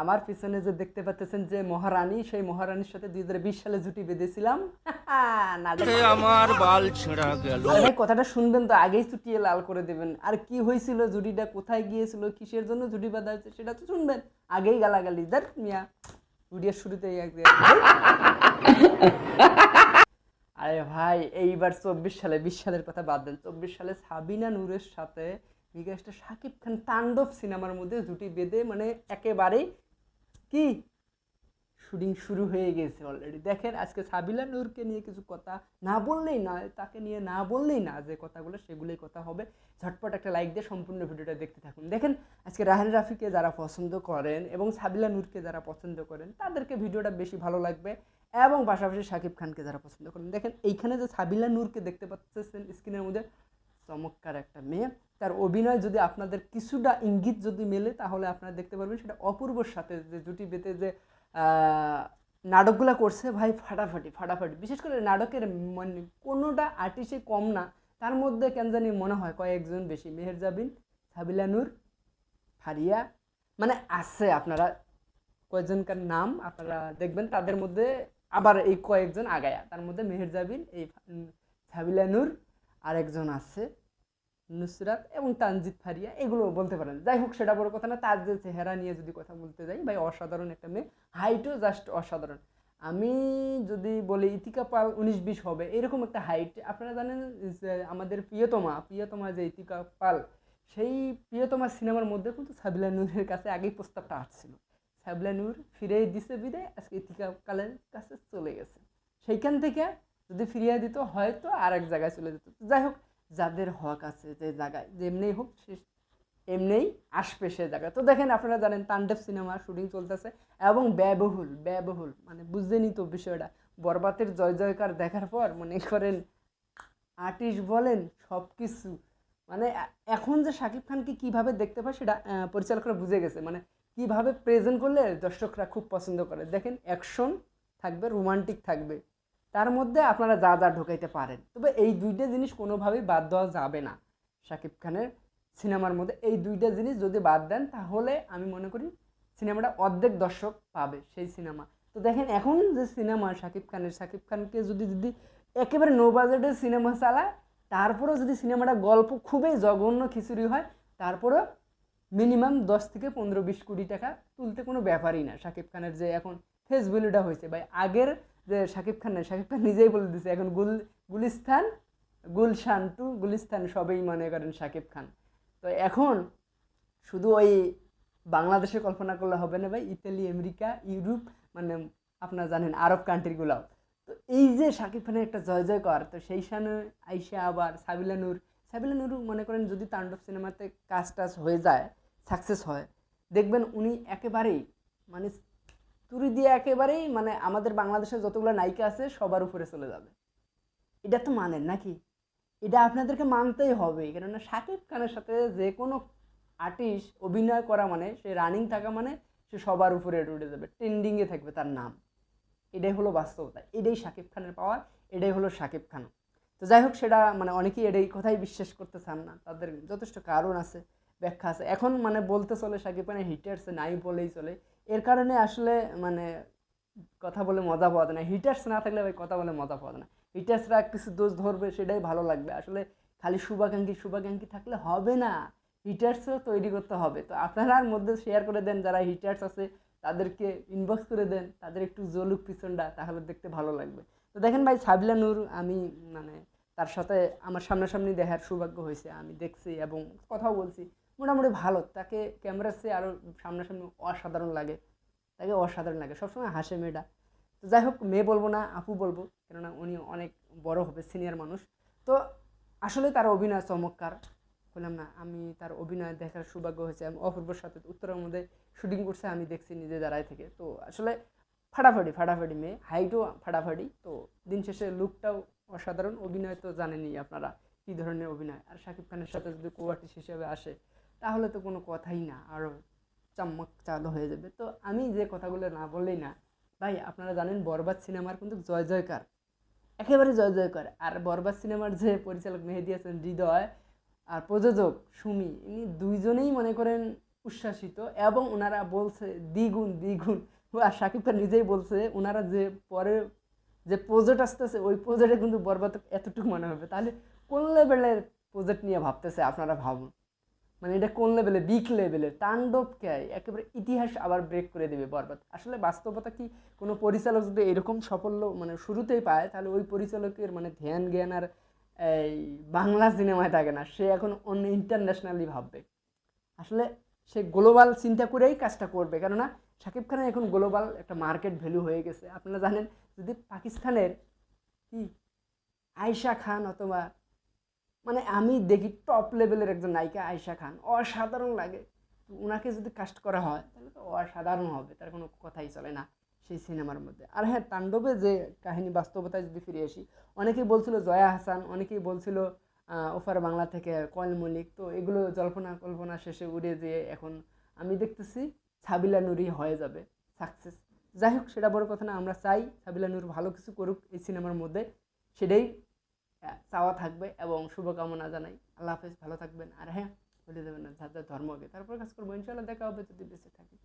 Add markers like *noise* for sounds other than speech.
আমার পিছনে যে দেখতে পাচ্ছেন যে মহারানী সেই মহারানীর সাথে দুই হাজার বিশ সালে জুটি বেঁধেছিলাম। *laughs* আমার বাল ছেঁড়া গেল। কথাটা শুনবেন তো আগেই চুটিয়ে লাল করে দেবেন। আর কি হয়েছিল জুটিটা কোথায় গিয়েছিল কিসের জন্য জুটি বাঁধা হয়েছে সেটা তো শুনবেন। আগেই গালাগালি দেখ মিয়া ভিডিওর শুরুতেই এক *laughs* আরে ভাই এইবার চব্বিশ সালে বিশ সালের কথা বাদ দেন। চব্বিশ সালে সাবিনা নূরের সাথে বিকাশটা শাকিব খান তাণ্ডব সিনেমার মধ্যে জুটি বেঁধে মানে একেবারেই কি শুটিং শুরু হয়ে গেছে অলরেডি দেখেন, আজকে সাবিলা নূরকে নিয়ে কিছু কথা না বললেই না তাকে নিয়ে না বললেই না, যে কথাগুলো সেগুলোই কথা হবে। ঝটপট একটা লাইক দিয়ে সম্পূর্ণ ভিডিওটা দেখতে থাকুন। দেখেন, আজকে রাহান রাফিকে যারা পছন্দ করেন এবং সাবিলা নূরকে যারা পছন্দ করেন, তাদেরকে ভিডিওটা বেশি ভালো লাগবে এবং পাশাপাশি শাকিব খানকে যারা পছন্দ করেন। দেখেন, এইখানে যে সাবিলা নূরকে দেখতে পাচ্ছেন স্ক্রিনের মধ্যে চমৎকার একটা মেয়ে। তার অভিনয় যদি আপনাদের কিছুটা ইঙ্গিত যদি মেলে তাহলে আপনারা দেখতে পারবেন সেটা অপূর্বর সাথে যে জুটি বেতে যে নাটকগুলো করছে ভাই ফাটাফাটি ফাটাফাটি। বিশেষ করে নাটকের মানে কোনোটা আর্টিস্টে কম না তার মধ্যে কেন জানি মনে হয় কয়েকজন বেশি। মেহের জাবিন সাবিলা নূর ফারিয়া মানে আছে আপনারা কয়েকজনকার নাম আপনারা দেখবেন তাদের মধ্যে আবার এই কয়েকজন আগায়া। তার মধ্যে মেহের জাবিন এই উম, সাবিলা নূর আরেকজন আছে, নুসরাত এবং তানজিদ ফারিয়া, এগুলো বলতে পারেন। যাই হোক, সেটা বড় কথা না, তার যে চেহারা নিয়ে যদি কথা বলতে যাই, ভাই, অসাধারণ একটা মেয়ে। হাইটও জাস্ট অসাধারণ। আমি যদি বলি ইতিকা পাল উনিশ বিশ হবে, এরকম একটা হাইট আপনারা জানেন যে আমাদের প্রিয়তমা প্রিয়তমা যে ইতিকা পাল, সেই প্রিয়তমা সিনেমার মধ্যে কিন্তু সাবিলা নূরের কাছে আগেই প্রস্তাবটা আসছিল। সাবিলা নূর ফিরে দিছে বিদে আজকে ইতিকা কালের কাছে চলে গেছে। সেইখান থেকে যদি ফিরিয়ে দিত, হয়তো আর এক জায়গায় চলে যেত। যাই হোক, যাদের হক আছে যে জায়গায় যেমনি হোক, সে এমনিই আসবে সে জায়গায়। তো দেখেন, আপনারা জানেন, তাণ্ডব সিনেমা শুটিং চলতেছে এবং ব্যয়বহুল ব্যয়বহুল মানে বুঝতেনি তো বিষয়টা। বরবাতের জয় জয়কার দেখার পর মনে করেন, আর্টিস্ট বলেন সব কিছু মানে এখন যে শাকিব খানকে কীভাবে দেখতে পায় সেটা পরিচালকরা বুঝে গেছে। মানে কীভাবে প্রেজেন্ট করলে দর্শকরা খুব পছন্দ করে। দেখেন অ্যাকশন থাকবে রোমান্টিক থাকবে। তার মধ্যে আপনারা যা যা ঢোকাইতে পারেন। তবে এই দুইটা জিনিস কোনোভাবেই বাদ দেওয়া যাবে না। শাকিব খানের সিনেমার মধ্যে এই দুইটা জিনিস যদি বাদ দেন, তাহলে আমি মনে করি সিনেমাটা অর্ধেক দর্শক পাবে সেই সিনেমা। তো দেখেন, এখন যে সিনেমা শাকিব খানের, শাকিব খানকে যদি যদি একেবারে নো বাজেটের সিনেমা চালায়, তারপরেও যদি সিনেমাটা গল্প খুবই জঘন্য খিচুড়ি হয়, তারপরেও মিনিমাম দশ থেকে পনেরো, বিশ কোটি টাকা তুলতে কোনো ব্যাপারই না। শাকিব খানের যে এখন ফেস ভ্যালুটা হয়েছে, ভাই, আগের যে শাকিব খান না, শাকিব খান নিজেই বলে দিছে, এখন গুল, গুলিস্তান, গুলশান টু গুলিস্তান সবেই মনে করেন শাকিব খান। তো এখন শুধু ওই বাংলাদেশে কল্পনা করলে হবে না ভাই, ইতালি, আমেরিকা, ইউরোপ মানে আপনারা জানেন, আরব কান্ট্রিগুলাও তো এই যে শাকিব খানের একটা জয় জয় কর, তো সেই সামনে আইসা আবার সাবিলা নূর সাবিলা নূর মনে করেন যদি তাণ্ডব সিনেমাতে কাজ টাজ হয়ে যায় সাকসেস হয়, দেখবেন উনি একেবারেই মানে তুরি দিয়ে একেবারেই মানে আমাদের বাংলাদেশের যতগুলো নায়িকা আছে, সবার উপরে চলে যাবে। এটা তো মানেন নাকি? এটা আপনাদেরকে মানতেই হবে। কেননা শাকিব খানের সাথে যে কোনো আর্টিস্ট অভিনয় করা মানে সে রানিং থাকা মানে সে সবার উপরে উঠে যাবে ট্রেন্ডিংয়ে থাকবে তার নাম। এটাই হলো বাস্তবতা, এটাই শাকিব খানের পাওয়ার এটাই হলো শাকিব খান তো যাই হোক, সেটা মানে অনেকেই এটাই কথাই বিশ্বাস করতে চান না, তাদের যথেষ্ট কারণ আছে। ব্যাখ্যা আছে। এখন মানে বলতে চলে সাকিব খানের হিটার্সে নাই বলেই চলে। এর কারণে আসলে মানে কথা বলে মজা পাওয়া যায় না। হিটার্স না থাকলে ভাই কথা বলে মজা পাওয়া যায় না। হিটার্সরা কিছু দোষ ধরবে, সেটাই ভালো লাগবে। আসলে খালি শুভাকাঙ্ক্ষী শুভাকাঙ্ক্ষী থাকলে হবে না। হিটার্সও তৈরি করতে হবে। তো আপনারার মধ্যে শেয়ার করে দেন, যারা হিটার্স আছে, তাদেরকে ইনবক্স করে দেন, তাদের একটু জলুক পিছনটা, তাহলে দেখতে ভালো লাগবে। তো দেখেন ভাই, সাবিলা নূর, আমি মানে তার সাথে আমার সামনাসামনি দেখার সৌভাগ্য হয়েছে। আমি দেখছি এবং কথাও বলছি। মোটামুটি ভালো। তাকে ক্যামেরার চেয়ে আরও সামনাসামনি অসাধারণ লাগে। তাকে অসাধারণ লাগে। সবসময় হাসে মেয়েটা। তো যাই হোক, মেয়ে বলব না, আপু বলব। কেননা উনি অনেক বড় হবে সিনিয়র মানুষ। তো আসলে তার অভিনয় চমৎকার। বললাম না, আমি তার অভিনয় দেখার সৌভাগ্য হয়েছে। আমি অপূর্বর সাথে উত্তরের মধ্যে শুটিং করছে, আমি দেখছি নিজে দাঁড়ায় থেকে। তো আসলে ফাটাফাটি ফাটাফাটি মেয়ে। হাইটও ফাটাফাটি। তো দিন শেষে লুকটাও অসাধারণ। অভিনয় তো জানেনই আপনারা, কী ধরনের অভিনয়। আর শাকিব খানের সাথে যদি কো হিসেবে আসে তাহলে তো কোনো কথাই না আরও চাম্মক চালু হয়ে যাবে। তো আমি যে কথাগুলো না বললেই না, ভাই আপনারা জানেন বরবাদ সিনেমার কিন্তু জয় জয়কার, একেবারে জয় জয়কার। আর বরবাদ সিনেমার যে পরিচালক মেহেদি হাসান, হৃদয় আর প্রযোজক সুমি, ইনি দুইজনেই মনে করেন উচ্ছ্বাসিত এবং ওনারা বলছে, দ্বিগুণ দ্বিগুণ। আর শাকিব খান নিজেই বলছে, ওনারা যে পরে যে প্রজেক্ট আসতেছে, ওই প্রজেক্টে কিন্তু বরবাদ এতটুকু মনে হবে। তাহলে কোন লেভেলের প্রজেক্ট নিয়ে ভাবতেছে আপনারা ভাবুন? মানে এটা কোন লেভেলে বিগ লেভেলের তাণ্ডবকে একেবারে ইতিহাস আবার ব্রেক করে দেবে বরবাদ। আসলে বাস্তবতা কি? কোনো পরিচালক যদি এরকম সাফল্য মানে শুরুতেই পায়, তাহলে ওই পরিচালকের মানে ধ্যান, জ্ঞান আর, এই, বাংলা সিনেমায় থাকে না। সে এখন অন্য ইন্টারন্যাশনালি ভাববে। আসলে সে গ্লোবাল চিন্তা করেই কাজটা করবে। কেননা শাকিব খানের এখন গ্লোবাল একটা মার্কেট ভ্যালু হয়ে গেছে। আপনারা জানেন, যদি পাকিস্তানের কি, আয়শা খান অথবা মানে আমি দেখি টপ লেভেলের একজন নায়িকা আয়শা খান। অসাধারণ লাগে। ওনাকে যদি কাস্ট করা হয়, তাহলে তো অসাধারণ হবে, তার কোনো কথাই চলে না সেই সিনেমার মধ্যে। আর হ্যাঁ তাণ্ডবে যে কাহিনী বাস্তবতায় যদি ফিরে আসি, অনেকেই বলছিল জয়া হাসান, অনেকেই বলছিল ওফার বাংলা থেকে কয়েল মল্লিক। তো এগুলো জল্পনা কল্পনা শেষে উড়ে দিয়ে এখন আমি দেখতেছি, সাবিলা নুরি হয়ে যাবে সাকসেস যাই হোক, সেটা বড় কথা না, আমরা চাই সাবিলা নুর ভালো কিছু করুক এই সিনেমার মধ্যে, সেটাই চাওয়া থাকবে এবং শুভকামনা জানাই। আল্লাহ হাফেজ, ভালো থাকবেন। আর হ্যাঁ বলে দেবেন না, যার যার ধর্মকে তারপর কাজ করব। ইনশাল্লাহ দেখা হবে যদি বেঁচে থাকি।